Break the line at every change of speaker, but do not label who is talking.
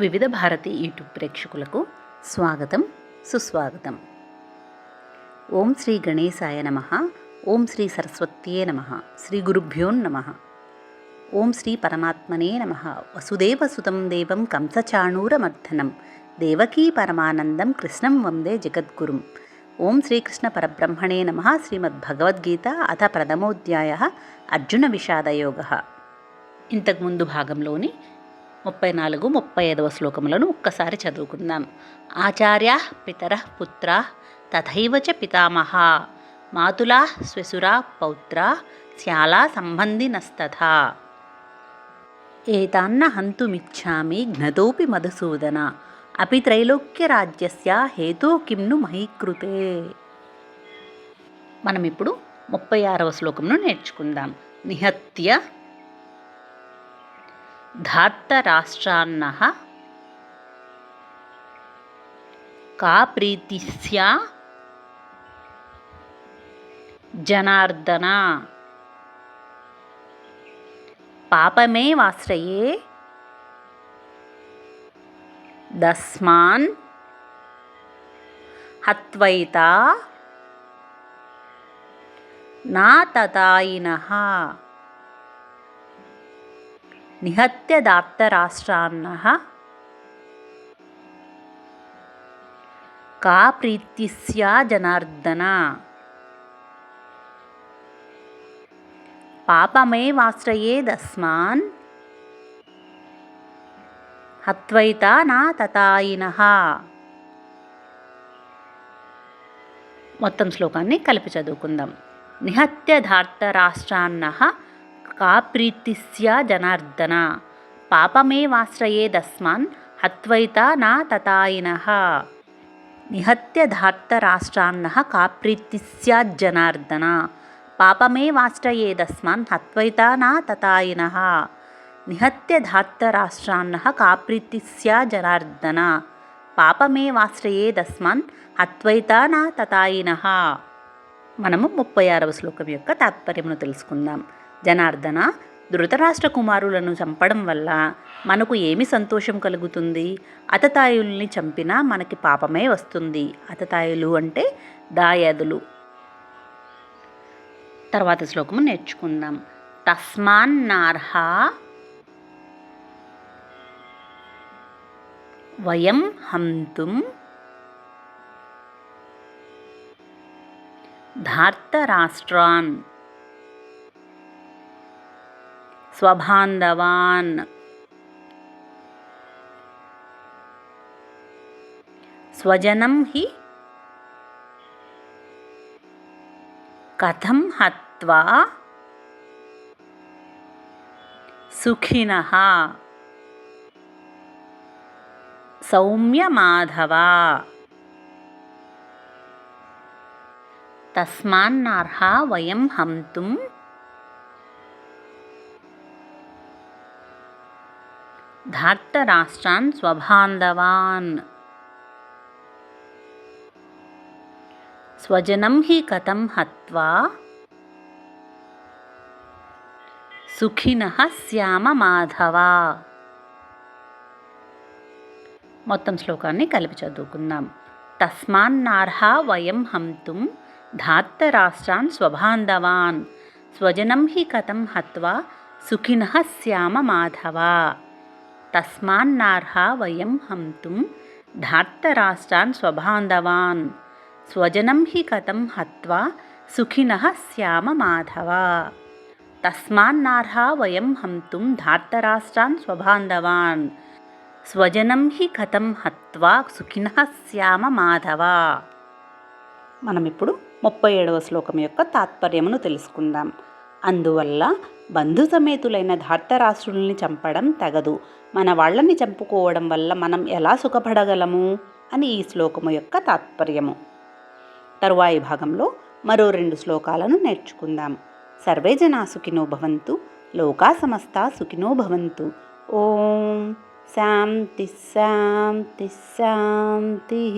వివిధ భారతి యూట్యూబ్ ప్రేక్షకులకు స్వాగతం సుస్వాగతం. ఓం శ్రీ గణేశాయ నమ ఓం శ్రీ సరస్వత్యే నమ శ్రీ గురుభ్యో నమ ఓం శ్రీ పరమాత్మనే నమ వసుదేవసుతం దేవం కంసచాణూరమర్ధనం దేవకీ పరమానందం కృష్ణం వందే జగద్గురుం. ఓం శ్రీకృష్ణ పరబ్రహ్మణే నమ శ్రీమద్భగవద్గీత అథ ప్రథమోధ్యాయ అర్జున విషాదయోగ. ఇంతకుముందు భాగంలోని ముప్పై నాలుగు ముప్పై ఐదవ శ్లోకములను ఒక్కసారి చదువుకుందాం. ఆచార్య పితర పుత్ర తథైవ చ పితామహ మాతులా శ్వశురా పౌత్ర శ్యాలా సంబంధినస్తథా. ఏతాన్న హంతుమిచ్చామి ఘ్నతోపి మధుసూదన అపి త్రైలోక్యరాజ్యస్య హేతో కిమ్ను మహీకృతే. మనం ఇప్పుడు ముప్పై ఆరవ శ్లోకంను నేర్చుకుందాం. నిహత్య ధార్తరాష్ట్రాన్న కా ప్రీతిస్యా జనార్దన. పాపమేవాశ్రయే దస్మాన్ హత్వైతా నా తతాయినః నిహత్య దాప్తరాష్ట్రాన్నః కా ప్రీతిస్యా జనార్దన. పాపమేవాశ్రయేదస్మాన్. హత్వైతా నా తతాయినః. మొత్తం శ్లోకాన్ని కలిపి చదువుకుందాం. నిహత్య ధార్తరాష్ట్రాన్న కా ప్రీతిస్యా జనార్దన పాపమేవాశ్రయేదస్మాన్ హత్వైతా నా తతాయినః నిహత్య ధార్తరాష్ట్రాన్న కా పాపమేవాశ్రయేదస్మాన్ హత్వైతా నా తతాయిన నిహత్య ధార్తరాష్ట్రాన్న కా పాపమేవాశ్రయేదస్మాన్ హత్వైతా నా తతాయిన మనము ముప్పై ఆరవ శ్లోకం యొక్క తాత్పర్యమును తెలుసుకుందాం. జనార్దన ధృతరాష్ట్ర కుమారులను చంపడం వల్ల మనకు ఏమి సంతోషం కలుగుతుంది? అతతాయుల్ని చంపినా మనకి పాపమే వస్తుంది. అతతాయులు అంటే దాయాదులు. తర్వాత శ్లోకము నేర్చుకుందాం. తస్మాన్నార్హ వయం హంతుం ధార్తరాష్ట్రాన్ स्वबान्धवान् स्वजनं हि कथं हत्वा सुखिनः? सौम्यमाधव। तस्मान्नार्हा वयं हन्तुं ధార్తరాష్ట్రాన్ స్వబాంధవాన్ స్వజనం హి కథం హత్వా. సుఖిన శ్యామ మాధవ. మొత్తం శ్లోకాన్ని కలిపి చదువుకుందాం. తస్మాన్నార్హ వయం హంతుం ధార్తరాష్ట్రాన్ స్వబాంధవాన్ స్వజనం హి కథం హత్వా సుఖిన శ్యామ మాధవా. తస్మాన్నార్హ వయం హంతుం ధార్తరాష్ట్రాన్ స్వబాంధవాన్ స్వజనం హి కథం హత్వా సుఖిన శ్యామ మాధవ. తస్మాన్నార్హ వయం హంతుం ధార్తరాష్ట్రాన్ స్వబాంధవాన్ స్వజనం హి కథం హత్వా సుఖిన శ్యామ మాధవ. మనం ఇప్పుడు ముప్పై ఏడవ శ్లోకం యొక్క తాత్పర్యమును తెలుసుకుందాం. అందువల్ల బంధు సమేతులైన ధార్తరాష్ట్రుల్ని చంపడం తగదు. మన వాళ్ళని చంపుకోవడం వల్ల మనం ఎలా సుఖపడగలము? అని ఈ శ్లోకము యొక్క తాత్పర్యము. తరువాయి భాగంలో మరో రెండు శ్లోకాలను నేర్చుకుందాం. సర్వే జనా సుఖినో భవంతు లోకా సమస్త సుఖినో భవంతు. ఓం శాంతి శాంతి శాంతి.